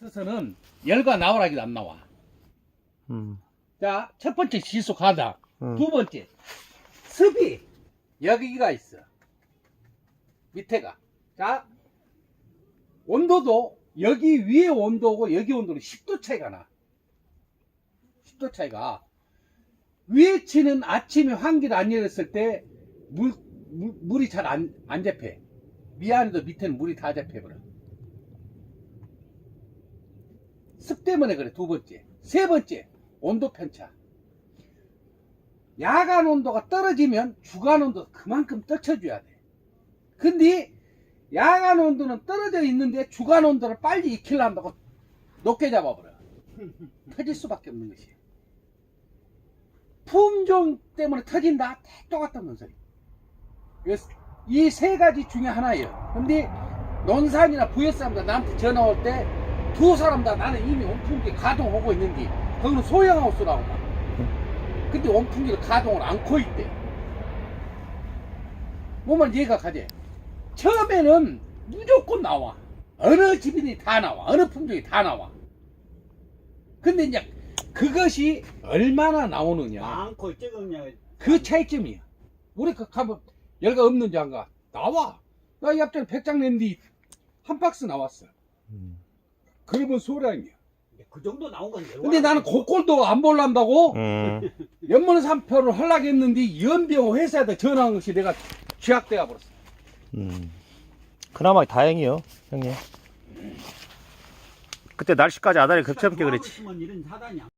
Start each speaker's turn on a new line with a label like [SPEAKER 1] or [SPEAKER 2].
[SPEAKER 1] 뜻은 열과 나오라기도 안 나와.
[SPEAKER 2] 음.
[SPEAKER 1] 자, 첫 번째 지수 가다.
[SPEAKER 2] 음.
[SPEAKER 1] 두 번째, 습이 여기가 있어. 밑에가. 자, 온도도 여기 위에 온도고 여기 온도는 10도 차이가 나. 10도 차이가. 위에 치는 아침에 환기를 안 열었을 때 물, 물, 물이 잘 안, 안 잡혀. 위안에도 밑에는 물이 다 잡혀버려. 습 때문에 그래, 두 번째. 세 번째, 온도 편차. 야간 온도가 떨어지면 주간 온도 그만큼 떨쳐줘야 돼. 근데 야간 온도는 떨어져 있는데 주간 온도를 빨리 익히려 한다고 높게 잡아버려. 터질 수밖에 없는 것이에요. 품종 때문에 터진다? 다 똑같다는 소리. 이 세 가지 중에 하나예요. 근데 논산이나 부여 사람들 나한테 전화 올때 두 사람 다 나는 이미 온풍기 가동하고 있는데 거기는 소형하우스라고 막. 근데 온풍기를 가동을 않고 있대. 뭐만 이해가 가지? 처음에는 무조건 나와. 어느 집이니 다 나와. 어느 품종이 다 나와. 근데 이제 그것이 얼마나 나오느냐.
[SPEAKER 3] 많고 적으냐
[SPEAKER 1] 그 차이점이야. 우리 그 가면 열가 없는지 안 가. 나와. 나 옆전에 백장 낸뒤 한 박스 나왔어.
[SPEAKER 2] 음.
[SPEAKER 1] 그러면 소량이야.
[SPEAKER 3] 그 정도 나온 건
[SPEAKER 1] 근데 나는 그꼴도 안 볼란다고
[SPEAKER 2] 음.
[SPEAKER 1] 연문 삼표를 하려고 했는데 연병 회사에다 전화한 것이 내가 취약되어 버렸어.
[SPEAKER 2] 음. 그나마 다행이요, 형님. 그때 날씨까지 아다리 그랬지.
[SPEAKER 3] 있으면 이런 사단이 안